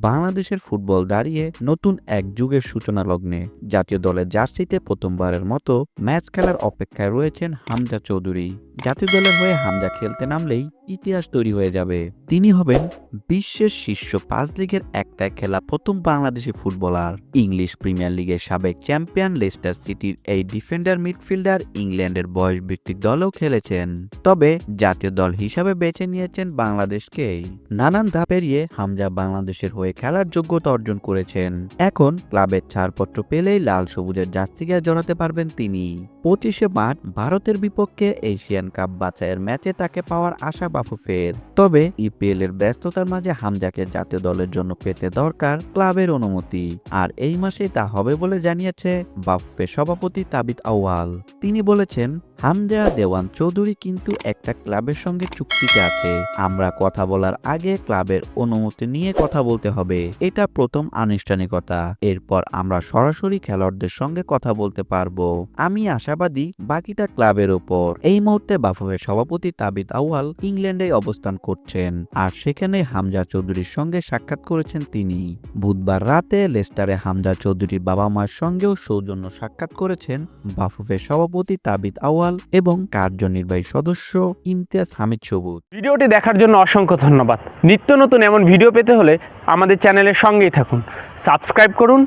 বাংলাদেশের ফুটবল দাঁড়িয়ে নতুন এক যুগের সূচনা লগ্নে। জাতীয় দলের জার্সিতে প্রথমবারের মতো ম্যাচ খেলার অপেক্ষায় রয়েছেন হামজা চৌধুরী। জাতীয় দলের হয়ে হামজা খেলতে নামলেই ইতিহাস তৈরি হয়ে যাবে। তিনি হবেন বিশ্বের শীর্ষ পাঁচ লিগের একটায় খেলা প্রথম বাংলাদেশি ফুটবলার। ইংলিশ প্রিমিয়ার লিগের সাবেক চ্যাম্পিয়ন লেস্টার সিটির এই ডিফেন্ডার মিডফিল্ডার ইংল্যান্ডের বয়স ভিত্তিক দলেও খেলেছেন। তবে জাতীয় দল হিসাবে বেছে নিয়েছেন বাংলাদেশকেই। নানান ধাপ পেরিয়ে হামজা বাংলাদেশের হয়ে খেলার যোগ্যতা অর্জন করেছেন। এখন ক্লাবের ছাড়পত্র পেলেই লাল সবুজের জাস্তিগায় জড়াতে পারবেন তিনি। পঁচিশে মার্চ ভারতের বিপক্ষে এশিয়ান কাপ বাছাইয়ের ম্যাচে তাকে পাওয়ার আশা বাফুফের তবে ইপিএল এর ব্যস্ততার মাঝে হামজাকে জাতীয় দলের জন্য পেতে দরকার ক্লাবের অনুমতি। আর এই মাসেই তা হবে বলে জানিয়েছে বাফুফের সভাপতি তাবিত আউয়াল। তিনি বলেছেন, হামজা দেওয়ান চৌধুরী কিন্তু একটা ক্লাবের সঙ্গে চুক্তিতে আছে। আমরা কথা বলার আগে ক্লাবের অনুমতি নিয়ে কথা বলতে হবে। এটা প্রথম আনুষ্ঠানিকতা। এরপর আমরা সরাসরি খেলোয়াড়দের সঙ্গে কথা বলতে পারব। আমি আশাবাদী বাকিটা ক্লাবের ওপর। এই মুহূর্তে বাফুফের সভাপতি তাবিদ আউয়াল ইংল্যান্ডে অবস্থান করছেন আর সেখানে হামজা চৌধুরীর সঙ্গে সাক্ষাৎ করেছেন তিনি। বুধবার রাতে লেস্টারে হামজা চৌধুরীর বাবা মার সঙ্গেও সৌজন্য সাক্ষাৎ করেছেন বাফুফের সভাপতি তাবিদ আউয়াল এবং কার্যনির্বাহী সদস্য ইমতিয়াজ হামিদ সবুজ। ভিডিওটি দেখার জন্য অসংখ্য ধন্যবাদ। নিত্য নতুন এমন ভিডিও পেতে হলে আমাদের চ্যানেলের সঙ্গেই থাকুন। সাবস্ক্রাইব করুন।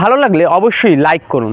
ভালো লাগলে অবশ্যই লাইক করুন।